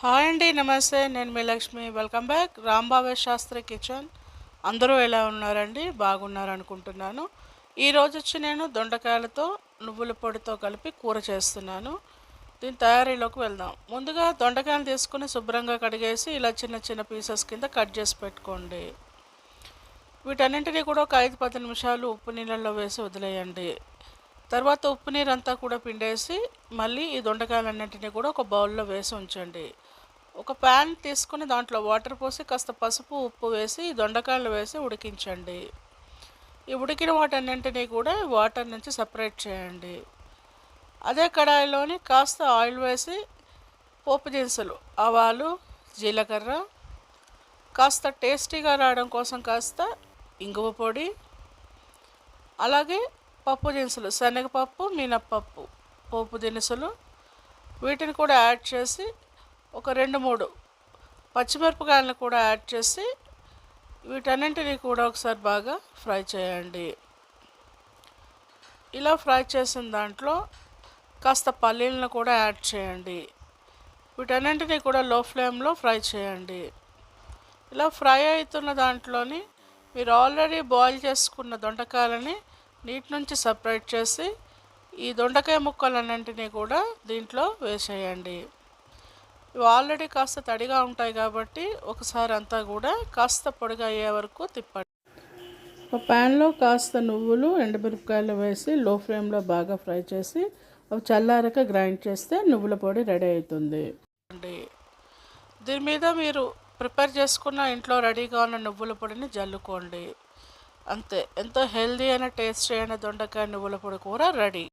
Hi అండి నమస్తే. నేను మీ Lakshmi. Welcome back. రాంబాబే Shastri kitchen. అందరూ ఎలా ఉన్నారండి? బాగున్నారు అనుకుంటున్నాను. ఈరోజు వచ్చి నేను దొండకాయలతో నువ్వుల పొడితో కలిపి కూర చేస్తున్నాను. దీని తయారీలోకి వెళ్దాం. ముందుగా దొండకాయలు తీసుకుని శుభ్రంగా కడిగేసి ఇలా చిన్న చిన్న పీసెస్ కింద కట్ చేసి పెట్టుకోండి. వీటన్నింటినీ కూడా ఒక ఐదు పది నిమిషాలు ఉప్పు నీళ్ళల్లో వేసి వదిలేయండి. తర్వాత ఉప్పు నీరు అంతా కూడా పిండేసి మళ్ళీ ఈ దొండకాయలన్నింటినీ కూడా ఒక బౌల్లో వేసి ఉంచండి. ఒక ప్యాన్ తీసుకుని దాంట్లో వాటర్ పోసి కాస్త పసుపు ఉప్పు వేసి దొండకాయలు వేసి ఉడికించండి. ఈ ఉడికిన వాటన్నింటినీ కూడా వాటర్ నుంచి సపరేట్ చేయండి. అదే కడాయిలోని కాస్త ఆయిల్ వేసి పోపు దినుసులు ఆవాలు జీలకర్ర కాస్త టేస్టీగా రావడం కోసం కాస్త ఇంగువ పొడి అలాగే పప్పు దినుసులు శనగపప్పు మినప్పప్పు పోపు దినుసులు వీటిని కూడా యాడ్ చేసి ఒక రెండు మూడు పచ్చిమిరపకాయలను కూడా యాడ్ చేసి వీటన్నింటినీ కూడా ఒకసారి బాగా ఫ్రై చేయండి. ఇలా ఫ్రై చేసిన దాంట్లో కాస్త పల్లీలను కూడా యాడ్ చేయండి. వీటన్నింటినీ కూడా లో ఫ్లేమ్లో ఫ్రై చేయండి. ఇలా ఫ్రై అవుతున్న దాంట్లోని మీరు ఆల్రెడీ బాయిల్ చేసుకున్న దొండకాయలని నీటి నుంచి సపరేట్ చేసి ఈ దొండకాయ ముక్కలన్నింటినీ కూడా దీంట్లో వేసేయండి. ఇవి ఆల్రెడీ కాస్త తడిగా ఉంటాయి కాబట్టి ఒకసారి అంతా కూడా కాస్త పొడిగా అయ్యే వరకు తిప్పండి. ఒక ప్యాన్లో కాస్త నువ్వులు ఎండుమిరపకాయలు వేసి లో ఫ్లేమ్లో బాగా ఫ్రై చేసి అవి చల్లారక గ్రైండ్ చేస్తే నువ్వుల పొడి రెడీ అవుతుంది. దీని మీద మీరు ప్రిపేర్ చేసుకున్న ఇంట్లో రెడీగా ఉన్న నువ్వుల పొడిని జల్లుకోండి. అంతే. ఎంతో హెల్దీ అయిన టేస్టీ అయిన దొండకాయ నువ్వుల పొడి కూర రెడీ.